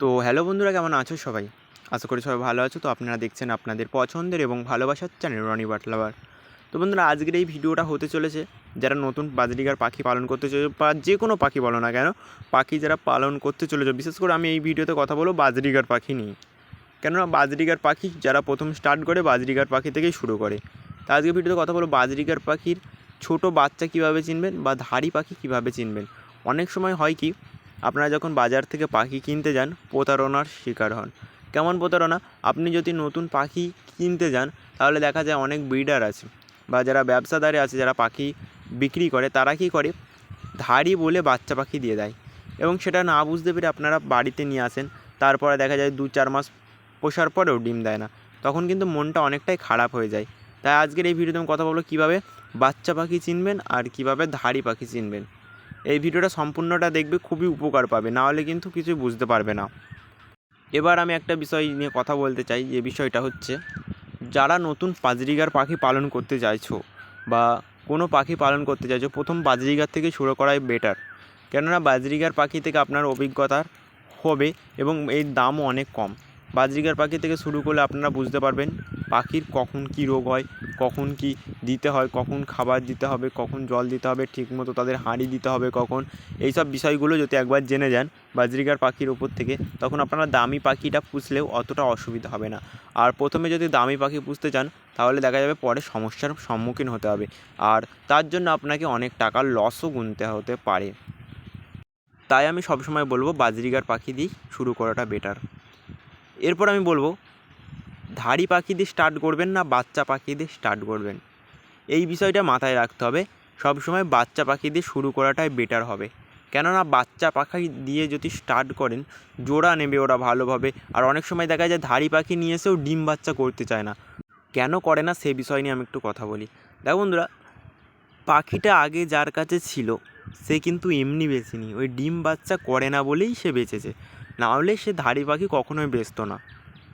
তো হ্যালো বন্ধুরা, কেমন আছো সবাই? আশা করি সবাই ভালো আছো। তো আপনারা দেখছেন আপনাদের পছন্দের এবং ভালোবাসার চ্যানেল রনি বাটলাবার তো বন্ধুরা, আজকের এই ভিডিওটা হতে চলেছে, যারা নতুন বাজরিগার পাখি পালন করতে চলেছে, বা যে কোনো পাখি বলো না কেন, পাখি যারা পালন করতে চলেছে, বিশেষ করে আমি এই ভিডিওতে কথা বলব বাজরিগার পাখি নিয়ে। কেননা বাজরিগার পাখি যারা প্রথম স্টার্ট করে, বাজরিগার পাখি থেকেই শুরু করে। তা আজকে ভিডিওতে কথা বলব বাজরিগার পাখির ছোট বাচ্চা কীভাবে চিনবেন, বা ধাড়ি পাখি কীভাবে চিনবেন। অনেক সময় হয় কি আপনারা যখন বাজার থেকে পাখি কিনতে যান, প্রতারণার শিকার হন। কেমন প্রতারণা? আপনি যদি নতুন পাখি কিনতে যান, তাহলে দেখা যায় অনেক ব্রিডার আছে বা যারা ব্যবসাদারে আছে, যারা পাখি বিক্রি করে, তারা কী করে? ধাড়ি বলে বাচ্চা পাখি দিয়ে দেয়। এবং সেটা না বুঝতে পেরে আপনারা বাড়িতে নিয়ে আসেন, তারপরে দেখা যায় দু চার মাস পোষার পরেও ডিম দেয় না। তখন কিন্তু মনটা অনেকটাই খারাপ হয়ে যায়। তাই আজকের এই ভিডিওতে আমি কথা বলব কীভাবে বাচ্চা পাখি চিনবেন আর কীভাবে ধাড়ি পাখি চিনবেন। এই ভিডিওটা সম্পূর্ণটা দেখবে, খুবই উপকার পাবে। না হলে কিন্তু কিছু বুঝতে পারবে না। এবার আমি একটা বিষয় নিয়ে কথা বলতে চাই। যে বিষয়টা হচ্ছে, যারা নতুন বাজরিগার পাখি পালন করতে চাইছো বা কোনো পাখি পালন করতে চাইছো, প্রথম বাজরিগার থেকে শুরু করাই বেটার কেননা বাজরিগার পাখি থেকে আপনার অভিজ্ঞতা হবে এবং এর দামও অনেক কম। বাজরিগার পাখি থেকে শুরু করলে আপনারা বুঝতে পারবেন পাখির কখন কী রোগ হয়, কখন কি দিতে হয়, কখন খাবার দিতে হবে, কখন জল দিতে হবে, ঠিকমতো তাদের হাঁড়ি দিতে হবে কখন এই সব বিষয়গুলো যদি একবার জেনে যান বাজরিকার পাখির ওপর থেকে, তখন আপনারা দামি পাখিটা পুষলেও অতটা অসুবিধা হবে না। আর প্রথমে যদি দামি পাখি পুষতে চান, তাহলে দেখা যাবে পরে সমস্যার সম্মুখীন হতে হবে। আর তার জন্য আপনাকে অনেক টাকার লসও গুনতে হতে পারে। তাই আমি সবসময় বলব বাজরিগার পাখি দিয়েই শুরু করাটা বেটার এরপর আমি বলব, ধাড়ি পাখি দিয়ে স্টার্ট করবেন না, বাচ্চা পাখি দিয়ে স্টার্ট করবেন। এই বিষয়টা মাথায় রাখতে হবে, সবসময় বাচ্চা পাখি দিয়ে শুরু করাটাই বেটার হবে। কেননা বাচ্চা পাখি দিয়ে যদি স্টার্ট করেন, জোড়া নেবে ওরা ভালোভাবে। আর অনেক সময় দেখা যায় ধাড়ি পাখি নিয়ে এসেও ডিম বাচ্চা করতে চায় না। কেন করে না সে বিষয় নিয়ে আমি একটু কথা বলি। দেখো বন্ধুরা, পাখিটা আগে যার কাছে ছিল, সে কিন্তু এমনি বেঁচেনি। ওই ডিম বাচ্চা করে না বলেই সে বেঁচেছে। না হলে সে ধাড়ি পাখি কখনোই বেচতো না।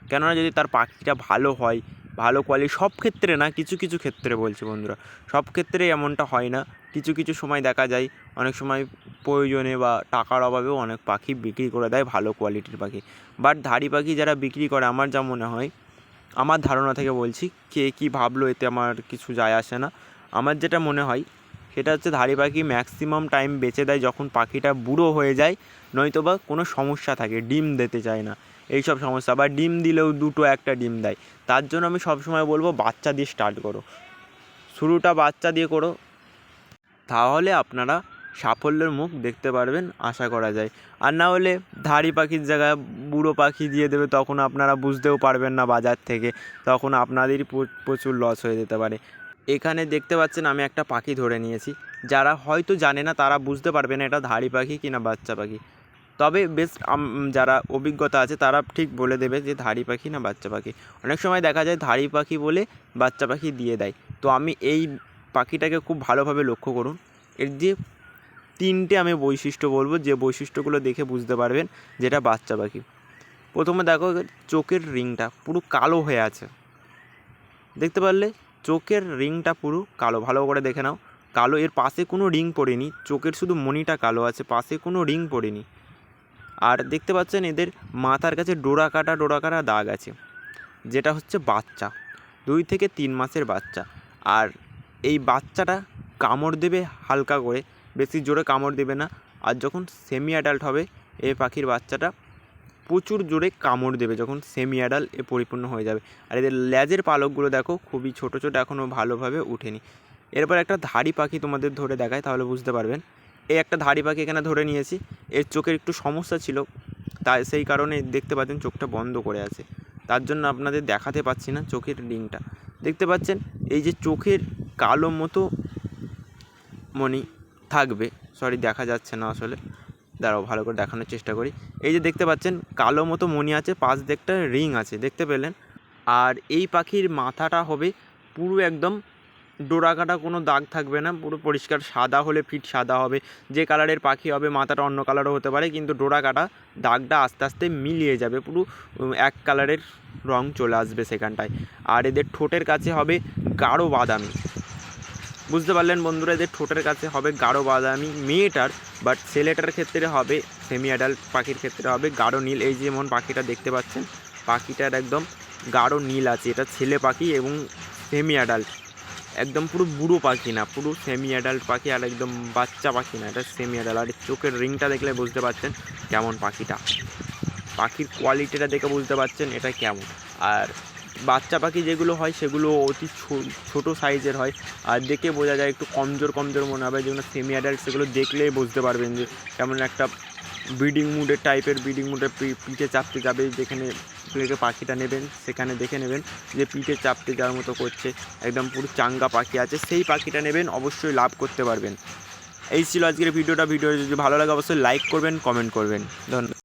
কেননা যদি তার পাখিটা ভালো হয়, ভালো কোয়ালিটি সব ক্ষেত্রে না, কিছু কিছু ক্ষেত্রে বলছি বন্ধুরা, সব ক্ষেত্রে এমনটা হয় না। কিছু কিছু সময় দেখা যায়, অনেক সময় প্রয়োজনে বা টাকার অভাবেও অনেক পাখি বিক্রি করে দেয় ভালো কোয়ালিটির পাখি। বাট ধাড়ি পাখি যারা বিক্রি করে, আমার যা মনে হয়, আমার ধারণা থেকে বলছি, কে কী ভাবলো এতে আমার কিছু যায় আসে না। আমার যেটা মনে হয় সেটা হচ্ছে ধাড়ি পাখি ম্যাক্সিমাম টাইম বেঁচে দেয় যখন পাখিটা বুড়ো হয়ে যায় নয়তো বা কোনো সমস্যা থাকে, ডিম দিতে চায় না। এইসব সমস্যা, বা ডিম দিলেও দুটো একটা ডিম দেয়। তার জন্য আমি সবসময় বলব বাচ্চা দিয়ে স্টার্ট করো। শুরুটা বাচ্চা দিয়ে করো। তাহলে আপনারা সাফল্যের মুখ দেখতে পারবেন, আশা করা যায়। আর না হলে ধাড়ি পাখির জায়গায় বুড়ো পাখি দিয়ে দেবে, তখন আপনারা বুঝতেও পারবেন না বাজার থেকে। তখন আপনাদেরই প্রচুর লস হয়ে যেতে পারে। এখানে দেখতে পাচ্ছেন আমি একটা পাখি ধরে নিয়েছি। যারা হয়তো জানে না, তারা বুঝতে পারবে না এটা ধাড়ি পাখি কিনা বাচ্চা পাখি। তবে বেশ যারা অভিজ্ঞতা আছে, তারা ঠিক বলে দেবে যে ধাড়ি পাখি না বাচ্চা পাখি। অনেক সময় দেখা যায় ধাড়ি পাখি বলে বাচ্চা পাখি দিয়ে দেয়। তো আমি এই পাখিটাকে খুব ভালোভাবে লক্ষ্য করুন। এর যে তিনটে আমি বৈশিষ্ট্য বলব, যে বৈশিষ্ট্যগুলো দেখে বুঝতে পারবেন যেটা বাচ্চা পাখি। প্রথমে দেখো, চোখের রিংটা পুরো কালো হয়ে আছে। দেখতে পারলে? চোখের রিংটা পুরো কালো, ভালো করে দেখে নাও। কালো, এর পাশে কোনো রিং পড়েনি। চোখের শুধু মণিটা কালো আছে, পাশে কোনো রিং পড়েনি। আর দেখতে পাচ্ছেন এদের মাথার কাছে ডোরা কাটা ডোরা কাটা দাগ আছে, যেটা হচ্ছে বাচ্চা, দুই থেকে তিন মাসের বাচ্চা। আর এই বাচ্চাটা কামড় দেবে হালকা করে, বেশি জোরে কামড় দেবে না। আর যখন সেমি অ্যাডাল্ট হবে, এই পাখির বাচ্চাটা প্রচুর জোরে কামড় দেবে যখন সেমি অ্যাডাল্ট এ পরিপূর্ণ হয়ে যাবে। আর এদের লেজের পালকগুলো দেখো খুবই ছোটো ছোটো এখনও ভালোভাবে উঠেনি। এরপর একটা ধাড়ি পাখি তোমাদের ধরে দেখায়, তাহলে বুঝতে পারবেন। এই একটা ধাড়ি পাখি এখানে ধরে নিয়েছি। এর চোখের একটু সমস্যা ছিল তাই সেই কারণে দেখতে পাচ্ছেন চোখটা বন্ধ করে আছে। তার জন্য আপনাদের দেখাতে পাচ্ছি না চোখের রিংটা। দেখতে পাচ্ছেন, এই যে চোখের কালো মতো মণি থাকবে। সরি দেখা যাচ্ছে না আসলে। দাঁড়াও, ভালো করে দেখানোর চেষ্টা করি। এই যে দেখতে পাচ্ছেন, কালো মতো মণি আছে, পাশ একটা রিং আছে, দেখতে পেলেন? আর এই পাখির মাথাটা হবে পুরো একদম ডোরা কাটা কোনো দাগ থাকবে না, পুরো পরিষ্কার সাদা হলে ফিট সাদা হবে। যে কালারের পাখি হবে, মাথাটা অন্য কালারও হতে পারে, কিন্তু ডোরা কাটা দাগটা আস্তে আস্তে মিলিয়ে যাবে, পুরো এক কালারের রং চলে আসবে সেখানটায়। আর এদের ঠোঁটের কাছে হবে গাঢ় বাদামি। বুঝতে পারলেন বন্ধুরা, এদের ঠোঁটের কাছে হবে গাঢ় বাদামি মেয়েটার বাট ছেলেটার ক্ষেত্রে হবে সেমি অ্যাডাল্ট পাখির ক্ষেত্রে হবে গাঢ় নীল। এই যেমন পাখিটা দেখতে পাচ্ছেন, পাখিটার একদম গাঢ় নীল আছে। এটা ছেলে পাখি এবং সেমি অ্যাডাল্ট একদম পুরো বুড়ো পাখি না, পুরো সেমি অ্যাডাল্ট পাখি আর একদম বাচ্চা পাখি না, এটা সেমি অ্যাডাল্ট আর চোখের রিংটা দেখলে বুঝতে পারছেন কেমন পাখিটা। পাখির কোয়ালিটিটা দেখে বুঝতে পারছেন এটা কেমন। আর বাচ্চা পাখি যেগুলো হয়, সেগুলো অতি ছোটো সাইজের হয়। আর দেখে বোঝা যায় একটু কমজোর কমজোর মনে হবে। যেগুলো সেমি অ্যাডাল্ট সেগুলো দেখলেই বুঝতে পারবেন যে কেমন একটা ব্রিডিং মুডের টাইপের ব্রিডিং মুডের পিঠে চাপতে যাবে। যেখানে থেকে পাখিটা নেবেন, সেখানে দেখে নেবেন যে পিঠে চাপতে যাওয়ার মতো করছে। একদম পুরো চাঙ্গা পাখি আছে। সেই পাখিটা নেবেন, অবশ্যই লাভ করতে পারবেন। এই ছিল আজকের ভিডিওটা। ভিডিও যদি ভালো লাগে, অবশ্যই লাইক করবেন কমেন্ট করবেন। ধন্যবাদ।